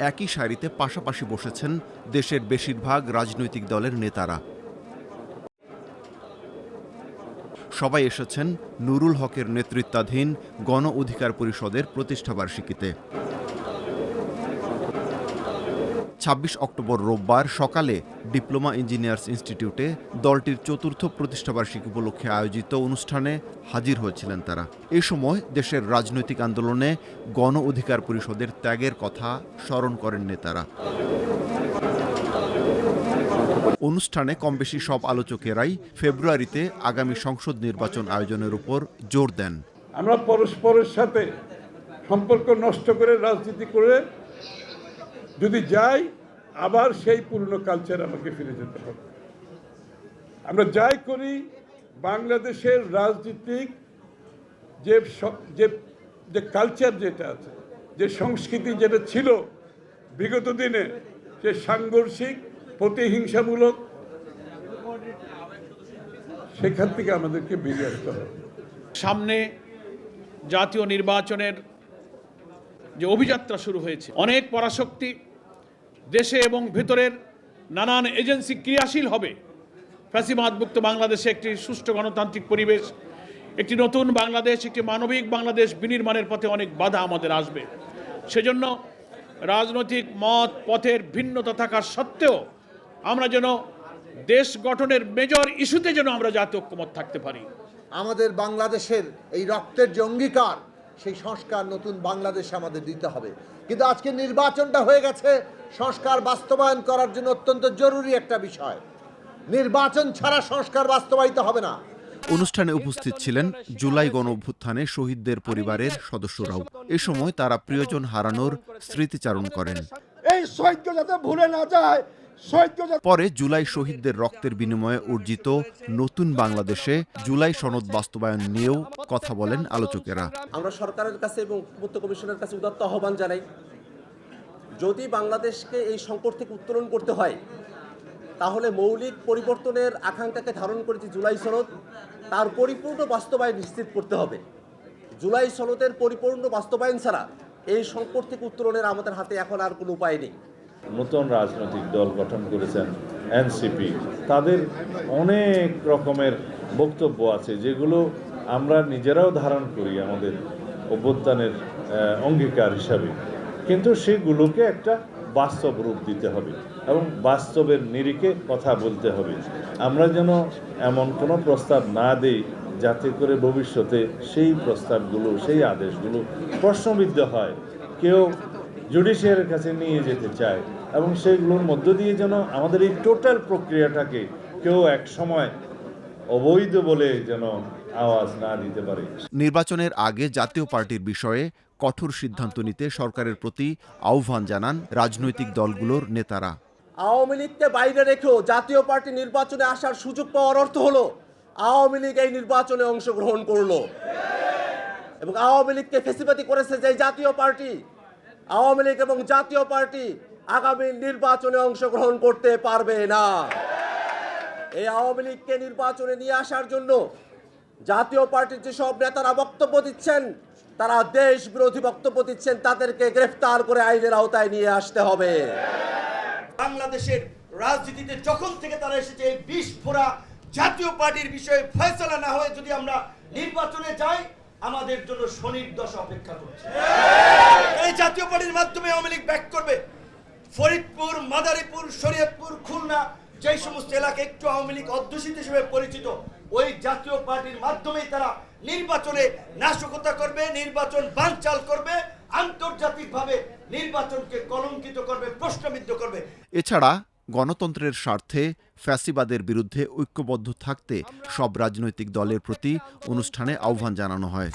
একই সারিতে পাশাপাশি বসেছেন দেশের বেশিরভাগ রাজনৈতিক দলের নেতারা। সবাই এসেছেন নুরুল হকের নেতৃত্বাধীন গণ অধিকার পরিষদের প্রতিষ্ঠাবার্ষিকীতে। ছাব্বিশ অক্টোবর রোববার সকালে ডিপ্লোমা ইঞ্জিনিয়ার্স ইনস্টিটিউটে দলটির চতুর্থ প্রতিষ্ঠাবার্ষিকী উপলক্ষে আয়োজিত অনুষ্ঠানে হাজির হয়েছিলেন তারা। এ সময় দেশের রাজনৈতিক আন্দোলনে গণ অধিকার পরিষদের ত্যাগের কথা স্মরণ করেন নেতারা অনুষ্ঠানে কমবেশি সব আলোচকেরাই ফেব্রুয়ারিতে আগামী সংসদ নির্বাচন আয়োজনের উপর জোর দেন। আমরা পরস্পরের সাথে সম্পর্ক নষ্ট করে রাজনীতি করে যদি যাই আবার সেই পুরনো কালচার আমাকে ফিরে যেতে হবে। আমরা যাই করি বাংলাদেশের রাজনীতিক যে যে যে কালচার যেটা আছে, যে সংস্কৃতি যেটা ছিল বিগত দিনে যে সাংঘর্ষিক, প্রতিহিংসামূলক, সেখান থেকে আমাদেরকে বেরিয়ে আসতে হবে। সামনে জাতীয় নির্বাচনের যে অভিযাত্রা শুরু হয়েছে, অনেক পরাশক্তি দেশে এবং ভেতরের নানান এজেন্সি ক্রিয়াশীল হবে। ফ্যাসিবাদমুক্ত বাংলাদেশে একটি সুষ্ঠু গণতান্ত্রিক পরিবেশ, একটি নতুন বাংলাদেশ, একটি মানবিক বাংলাদেশ বিনির্মাণের পথে অনেক বাধা আমাদের আসবে। সেজন্য রাজনৈতিক মত, পথের ভিন্নতা থাকা সত্ত্বেও আমরা যেন দেশ গঠনের মেজর ইস্যুতে যেন আমরা জাতীয় ঐক্যমত থাকতে পারি। আমাদের বাংলাদেশের এই রক্তের যে অঙ্গীকার সেই সংস্কার নতুন বাংলাদেশে আমাদের দিতে হবে। কিন্তু আজকে নির্বাচনটা হয়ে গেছে সংস্কার বাস্তবায়ন করার জন্য অত্যন্ত জরুরি একটা বিষয়। নির্বাচন ছাড়া সংস্কার বাস্তবায়িত হবে না। অনুষ্ঠানে উপস্থিত ছিলেন জুলাই গণ অভ্যুত্থানে শহীদদের পরিবারের সদস্যরাও। এ সময় তারা প্রিয়জন হারানোর স্মৃতিচারণ করেন। এই শহীদকে যাতে ভুলে না যায় পরে জুলাই শহীদদের রক্তের বিনিময়ে অর্জিত নতুন বাংলাদেশে জুলাই সনদ বাস্তবায়ন নিয়েও কথা বলেন আলোচকেরা। আমরা সরকারের কাছে এবং কমিশনের কাছে উদাত্ত আহ্বান জানাই, যদি বাংলাদেশকে এই সংকট থেকে উত্তোলন করতে হয়, তাহলে মৌলিক পরিবর্তনের আকাঙ্ক্ষাকে ধারণ করেছে জুলাই সনদ, তার পরিপূর্ণ বাস্তবায়ন নিশ্চিত করতে হবে। জুলাই সনদের পরিপূর্ণ বাস্তবায়ন ছাড়া এই সংকট থেকে উত্তোলনের আমাদের হাতে এখন আর কোনো উপায় নেই। নতুন রাজনৈতিক দল গঠন করেছেন এনসিপি। তাদের অনেক রকমের বক্তব্য আছে, যেগুলো আমরা নিজেরাও ধারণ করি আমাদের অভ্যুত্থানের অঙ্গীকার হিসাবে। কিন্তু সেগুলোকে একটা বাস্তব রূপ দিতে হবে এবং বাস্তবের নিরিখে কথা বলতে হবে। আমরা যেন এমন কোনো প্রস্তাব না দেই যাতে করে ভবিষ্যতে সেই প্রস্তাবগুলো, সেই আদেশগুলো প্রশ্নবিদ্ধ হয়। কেউ জুডিশিয়ারের কাছে নিয়ে যেতে চায় এবং সেগুলোর মধ্য দিয়ে যেন আমাদের এই টোটাল প্রক্রিয়াটাকে কেউ এক সময় অবৈধ বলে যেন আওয়াজ না দিতে পারে। নির্বাচনের আগে জাতীয় পার্টির বিষয়ে কঠোর সিদ্ধান্ত নিতে সরকারের প্রতি আহ্বান জানান রাজনৈতিক দলগুলোর নেতারা। আওয়ামী লীগকে বাইরে রেখেও জাতীয় পার্টি নির্বাচনে আসার সুযোগ পাওয়ার অর্থ হলো আওয়ামী লীগ এই নির্বাচনে অংশগ্রহণ করল। এবং আওয়ামী লীগকে ফেসিপাতি করেছে যে জাতীয় পার্টি আওয়ামী লীগ এবং জাতীয় পার্টি আগামী নির্বাচনে অংশগ্রহণ করতে পারবে না। এই আওয়ামী লীগকে নির্বাচনে নিয়ে আসার জন্য জাতীয় পার্টির যেসব নেতারা বক্তব্য দিচ্ছেন, তারা দেশ বিরোধী বক্তব্য দিচ্ছেন, তাদেরকে গ্রেফতার করে আইনের আওতায় নিয়ে আসতে হবে। বাংলাদেশের রাজনীতিতে যখন থেকে তারা এসেছে, এই বিষ ফোড়া জাতীয় পার্টির বিষয়ে ফয়সলা না হয়ে যদি আমরা নির্বাচনে যাই, আমাদের জন্য শনির দশা অপেক্ষা করছে এই জাতীয় পার্টির মাধ্যমে আওয়ামী লীগ ব্যাক করবে ফরিদপুর মাদারীপুর শরীয়তপুর খুলনা যেই সমস্ত এলাকা একটু আওয়ামী লীগ অধ্যুষিত হিসেবে পরিচিত, ওই জাতীয় পার্টির মাধ্যমেই তারা নির্বাচনে নাশকতা করবে, নির্বাচন বানচাল করবে, আন্তর্জাতিকভাবে নির্বাচনকে কলঙ্কিত করবে, প্রশ্নবিদ্ধ করবে। এছাড়া গণতন্ত্রের স্বার্থে ফ্যাসিবাদের বিরুদ্ধে ঐক্যবদ্ধ থাকতে সব রাজনৈতিক দলের প্রতি অনুষ্ঠানে আহ্বান জানানো হয়।